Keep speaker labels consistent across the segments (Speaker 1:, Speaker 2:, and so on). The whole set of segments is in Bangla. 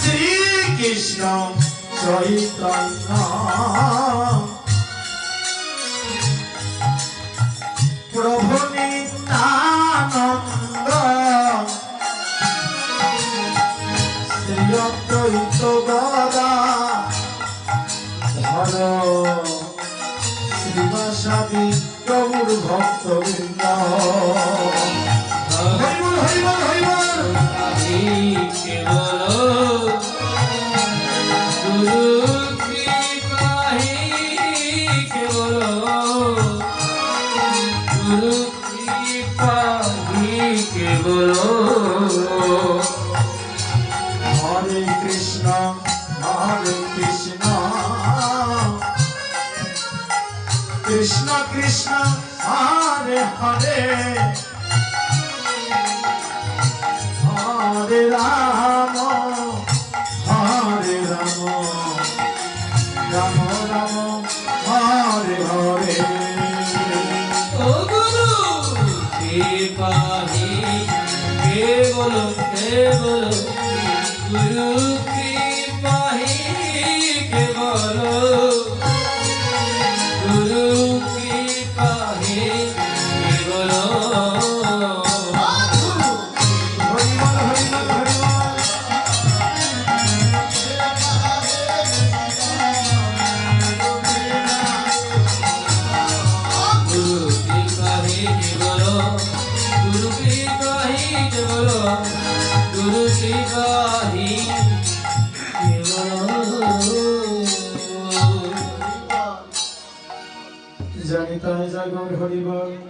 Speaker 1: শ্রীকৃষ্ণ চৈতন্য ভক্তবৃন্দ তাই জাগর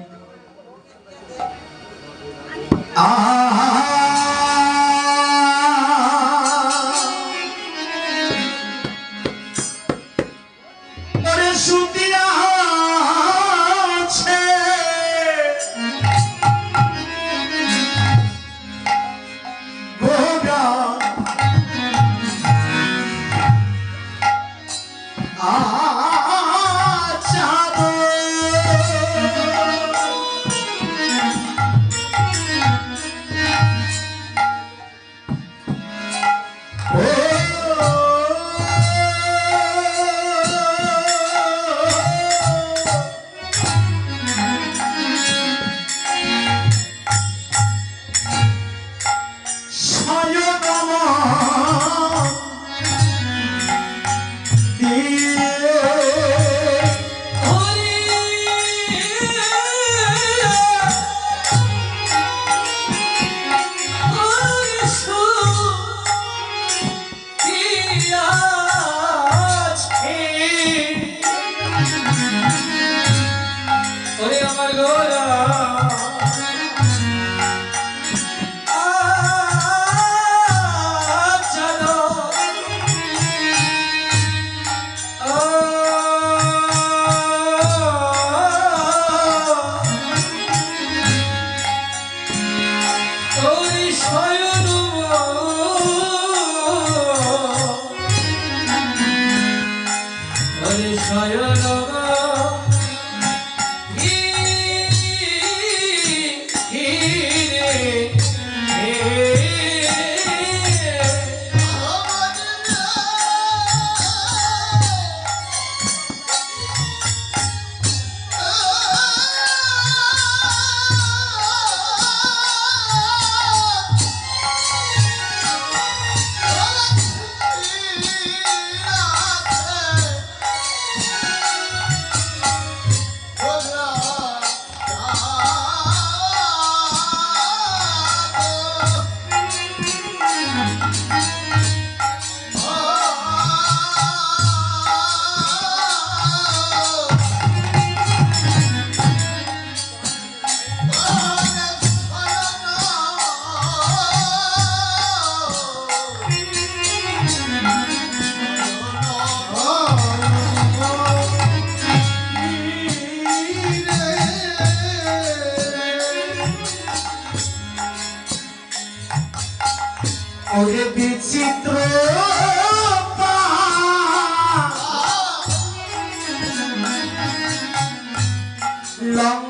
Speaker 2: long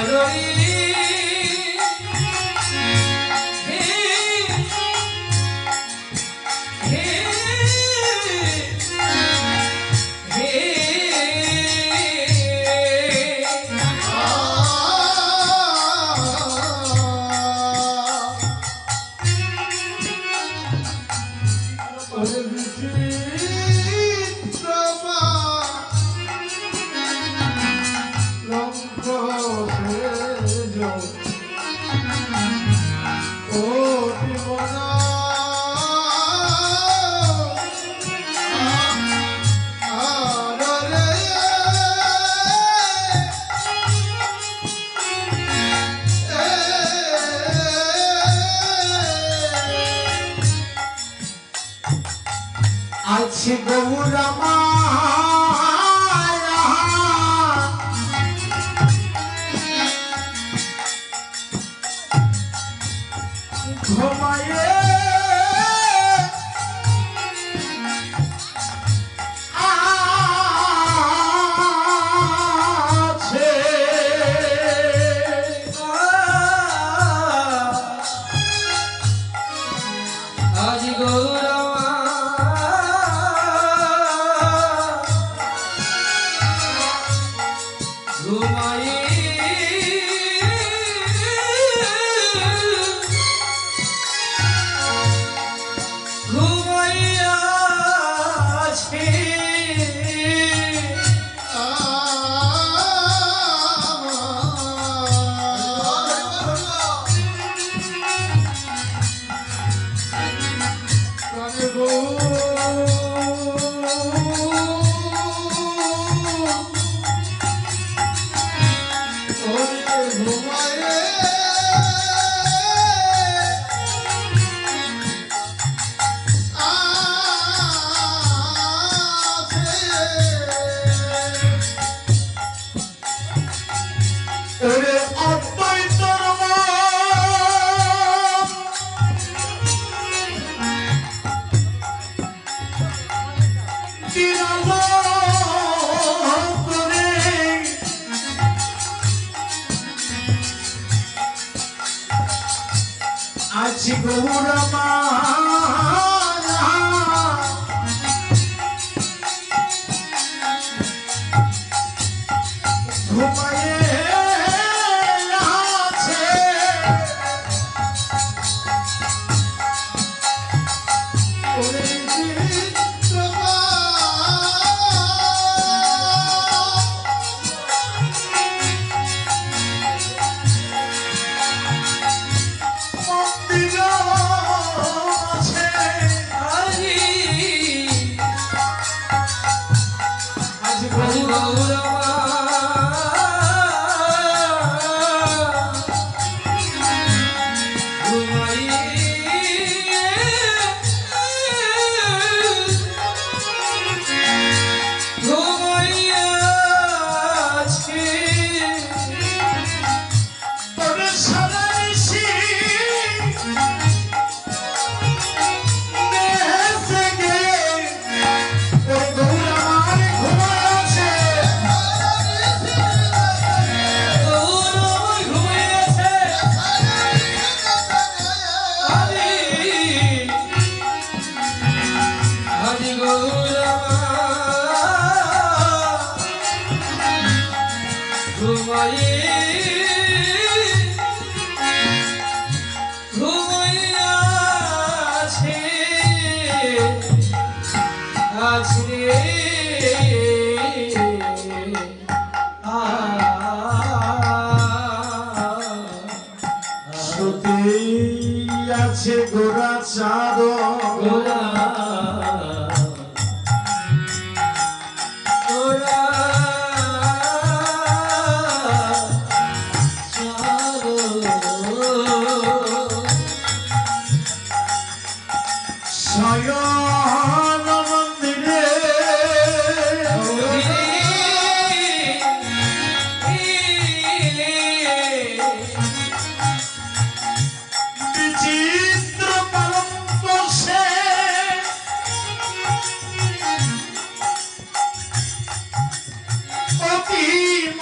Speaker 2: Maiori ঘুমায়ে আছে ঘুমায়ে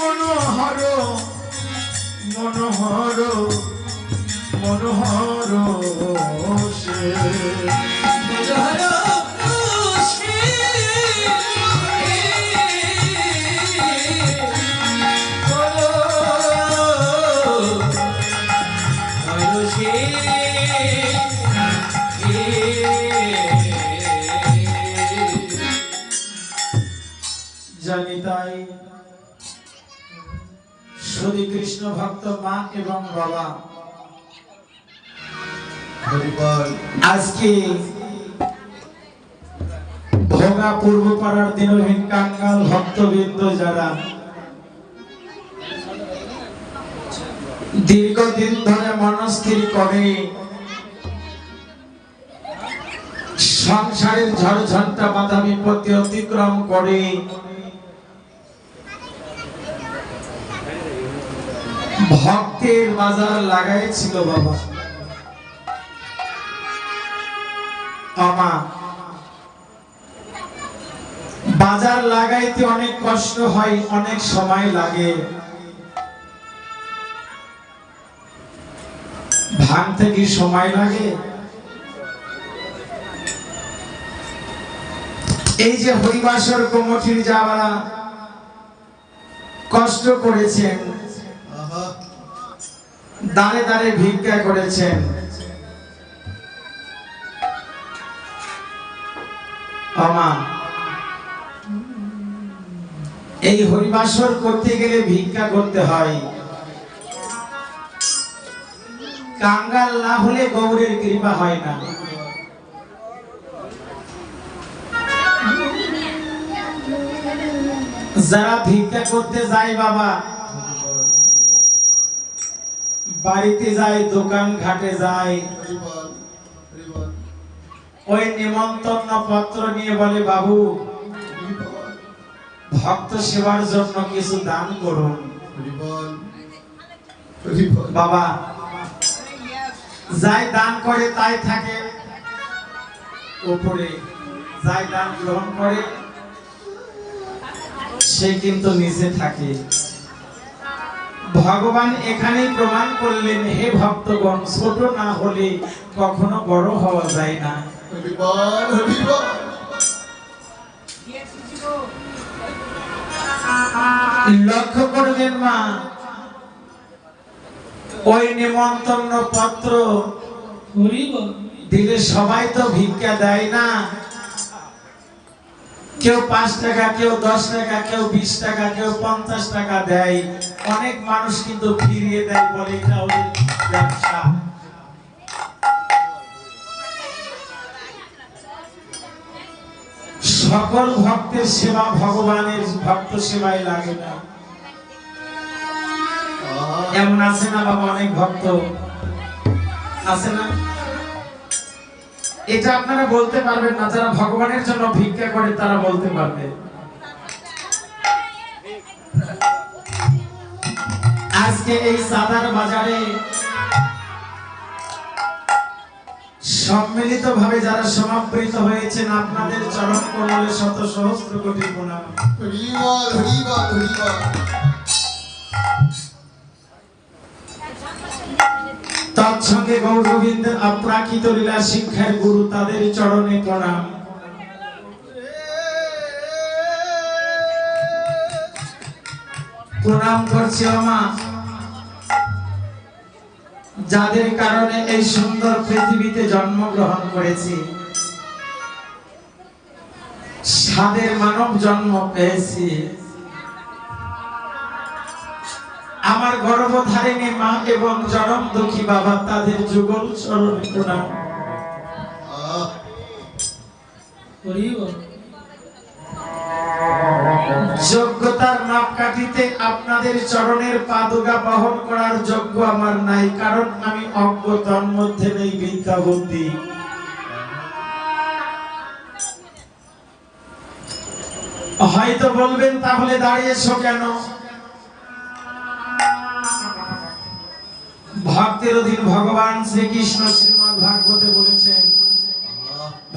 Speaker 2: মনোহর মনোহর মনোহর সে। জানি শুধু কৃষ্ণ ভক্ত মা এবং বাবা। আজকে ভোগা পূর্ব পাড়ার দিনহীন কাঙ্গাল ভক্তবৃন্দ যারা দীর্ঘদিন ধরে মনস্থির করে
Speaker 1: সংসারের ঝড় ঝন্টা বাধা বিপত্তি অতিক্রম করে ভক্তের বাজার লাগাইছিল বাবা। আমা, বাজার লাগাইতে অনেক কষ্ট হয়, অনেক সময় লাগে। ভাঙতে কি সময় লাগে। এই যে হরিবাসর কমিটির যারা কষ্ট করেছেন দাঁড়ে দাঁড়ে ভিক্ষা করেছেন। এই হরিবাসর করতে গেলে ভিক্ষা করতে হয়। কাঙ্গাল না হলে গৌরের কৃপা হয় না। যারা ভিক্ষা করতে যায় বাবা বাড়িতে যায় দোকান ঘাটে যায়। ওই নিমন্ত্রণ পত্র নিয়ে বলে বাবু ভক্ত সেবার জন্য কিছু দান করুন। বাবা যাই দান করে তাই থাকে। উপরে যাই দান গ্রহণ করে সে কিন্তু নিচে থাকে। ভগবান এখানেই প্রমাণ করলেন হে ভক্তগণ ছোট না হলে কখনো বড় হওয়া যায় না। লক্ষ্য করবেন মা ওই নিমন্ত্রণ পত্র দিলে সবাই তো ভিক্ষা দেয় না। কেউ পাঁচ টাকা কেউ দশ টাকা কেউ বিশ টাকা কেউ পঞ্চাশ টাকা দেয়। অনেক মানুষ কিন্তু ফিরিয়ে দেয় বলে এটা ওদের ব্যবসা। সকল ভক্তের সেবা ভগবানের ভক্ত সেবায় লাগে না। এমন আছে না বাবা, অনেক ভক্ত। আছে না? এটা আপনারা বলতে পারবেন না, যারা ভগবানের জন্য ভিক্ষা করে তারা বলতে পারবে। আজকে এই সাদার বাজারে সম্মিলিত ভাবে যারা সমাবৃত হয়েছেন আপনাদের চরণ কমলে শত সহস্র কোটি প্রণাম। তৎসঙ্গে গৌর গোবিন্দের অপ্রাকৃত লীলা শিক্ষার গুরু তাদের চরণে প্রণাম। প্রণাম করছি আমা যাদের কারণে এই সুন্দর পৃথিবীতে জন্মগ্রহণ করেছি। সাদের মানব জন্ম পেয়েছি। আমার গর্ভধারিণী মা এবং জনম দুঃখী বাবা তাদের যুগল চরণে প্রণাম। যোগ্যতার মাপকাঠিতে আপনাদের চরণের পাদুকা বহন করার যোগ্য আমার নাই, কারণ আমি অজ্ঞ তন্মধ্যে নেই বিদ্যা বুদ্ধি হয়তো বলবেন, তাহলে দাঁড়িয়েছো কেন? ভক্তের অধীন ভগবান শ্রীকৃষ্ণ শ্রীমদ ভাগবতে বলেছেন,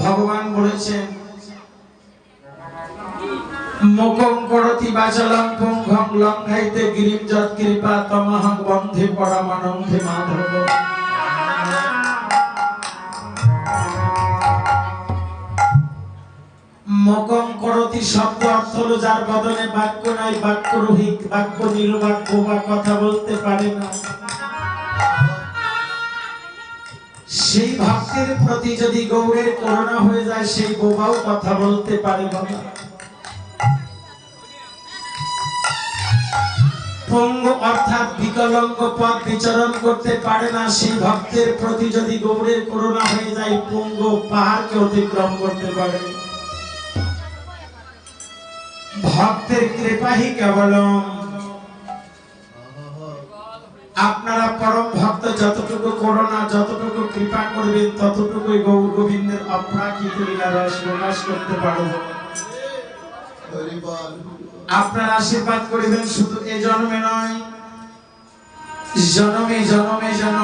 Speaker 1: ভগবান বলেছেন মুখং করতি বাচলং পুংঘং লঙ্ঘাইতে গিরিম যৎ কৃপা, তমহং বন্ধে পরমানন্দে মাধব। মকম করতি শব্দ অর্থ হলো যার বদলে বাক্য নাই, বাক্য রহিত, বাক্য নির্বাক্য বা কথা বলতে পারে না। সেই ভক্তের প্রতি যদি গৌরের করোনা হয়ে যায়, সেই বোবাও কথা বলতে পারে বাবা পঙ্গ অর্থাৎ বিকলঙ্গ পথ বিচরণ করতে পারে না সেই ভক্তের প্রতি যদি গৌরের করোনা হয়ে যায়, পঙ্গ পাহাড়কে অতিক্রম করতে পারে। ভক্তের কৃপাহি কেবলম। আপনারা পরম ভক্ত, যতটুকু করোনা যতটুকু কৃপা করবেন, ততটুকুই গৌর গোবিন্দের অপ্রাকৃত লীলা রস প্রকাশ করতে পারব। আপনার আশীর্বাদ করিবেন শুধু এ জন্মে নয়। জনমে জনমে যেন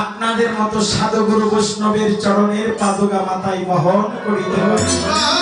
Speaker 1: আপনাদের মতো সাধুগুরু বৈষ্ণবের চরণের পাদুকা মাথায় বহন করিতে হবে।